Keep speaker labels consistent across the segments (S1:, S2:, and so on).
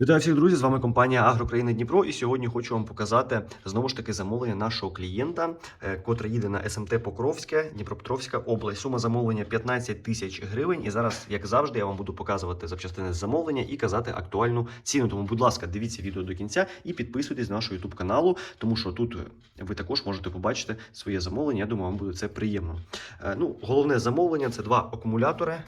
S1: Вітаю всіх друзі! З вами компанія Агрокраїна Дніпро. І сьогодні хочу вам показати знову ж таки замовлення нашого клієнта, е, котрий їде на СМТ Покровське, Дніпропетровська область. Сума замовлення 15 тисяч гривень. І зараз, як завжди, я вам буду показувати запчастини з замовлення і казати актуальну ціну. Тому, будь ласка, дивіться відео до кінця і підписуйтесь на наш YouTube каналу, тому що тут е, ви також можете побачити своє замовлення. Я думаю, вам буде це приємно. Е, Ну, головне замовлення це два акумулятори.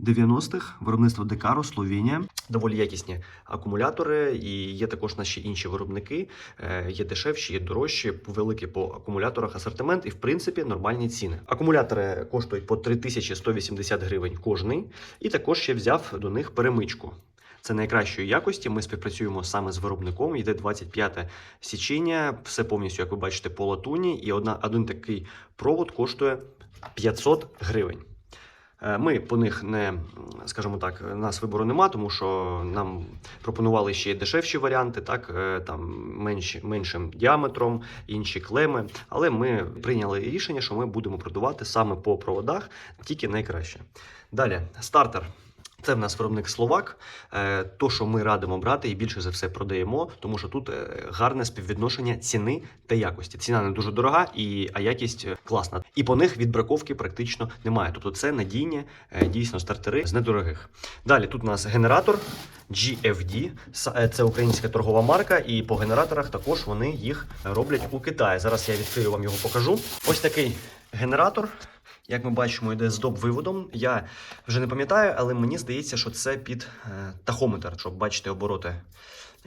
S1: 90-х виробництво Декаро, Словенія. Доволі якісні акумулятори, і є також наші інші виробники. Е, Є дешевші, є дорожчі, великі по акумуляторах асортимент і в принципі нормальні ціни. Акумулятори коштують по 3180 гривень кожний, і також ще взяв до них перемичку. Це найкращої якості. Ми співпрацюємо саме з виробником. Йде 25 січення, все повністю, як ви бачите, по латуні. І одна, один такий провод коштує 500 гривень. Е, Ми по них не, скажімо так, нас вибору нема, тому що нам пропонували ще дешевші варіанти, так е, там менші, меншим діаметром, інші клеми. Але ми прийняли рішення, що ми будемо продавати саме по проводах тільки найкраще. Далі стартер. Це в нас виробник Словак. Е, То, що ми радимо брати, і більше за все продаємо, тому що тут е, гарне співвідношення ціни та якості. Ціна не дуже дорога, і а якість е, класна. І по них відбраковки практично немає. Тобто це надійні дійсно стартери з недорогих. Далі тут у нас генератор GFD. Це українська торгова марка, і по генераторах також вони їх роблять у Китаї. Зараз я відкрию вам його покажу. Ось такий генератор. Як ми бачимо, йде з доп-виводом. Я вже не пам'ятаю, але мені здається, що це під е, тахометр, щоб бачити обороти.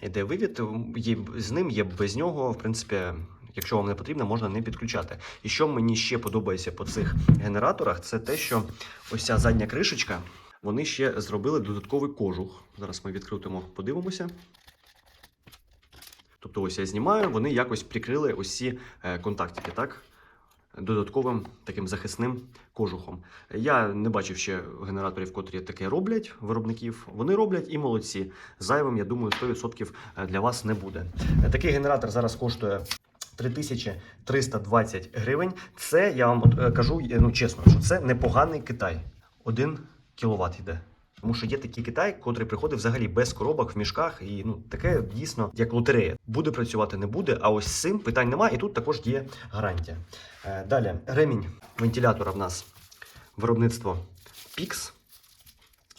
S1: Йде вивід, є, з ним є без нього, в принципі. Якщо вам не потрібно, можна не підключати. І що мені ще подобається по цих генераторах, це те, що ось ця задня кришечка, вони ще зробили додатковий кожух. Зараз ми відкрутимо, подивимося. Тобто, ось я знімаю, вони якось прикрили ці е, контактики, так? Додатковим таким захисним кожухом. Я не бачив ще генераторів, котрі таке роблять виробників. Вони роблять і молодці. Зайвим, я думаю, 100% для вас не буде. Е, Такий генератор зараз коштує 3320 гривень. Це я вам е, кажу е, ну, чесно, що це непоганий Китай. Один кіловат йде. Тому що є такий Китай, котрий приходить взагалі без коробок в мішках, і ну таке дійсно як лотерея. Буде працювати, не буде. А ось цим питань немає. І тут також є гарантія. Е, далі ремінь вентилятора в нас виробництво Pix.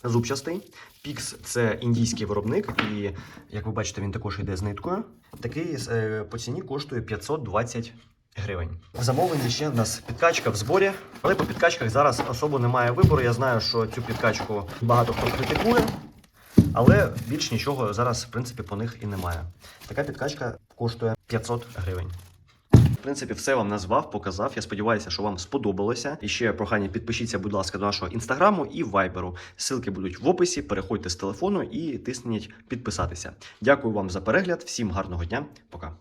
S1: Зубчастий. Pix – це індійський виробник, і як ви бачите, він також йде з ниткою. Такий е, по ціні коштує 520 гривень. В замовленні ще в нас підкачка в зборі, але по підкачках зараз особо немає вибору. Я знаю, що цю підкачку багато хто критикує, але більш нічого зараз, в принципі, по них і немає. Така підкачка коштує 500 гривень. В принципі, все вам назвав, показав. Я сподіваюся, що вам сподобалося. І ще прохання підпишіться, будь ласка, до нашого інстаграму і вайберу. Ссылки будуть в описі. Переходьте з телефону і тисніть підписатися. Дякую вам за перегляд. Всім гарного дня. Пока.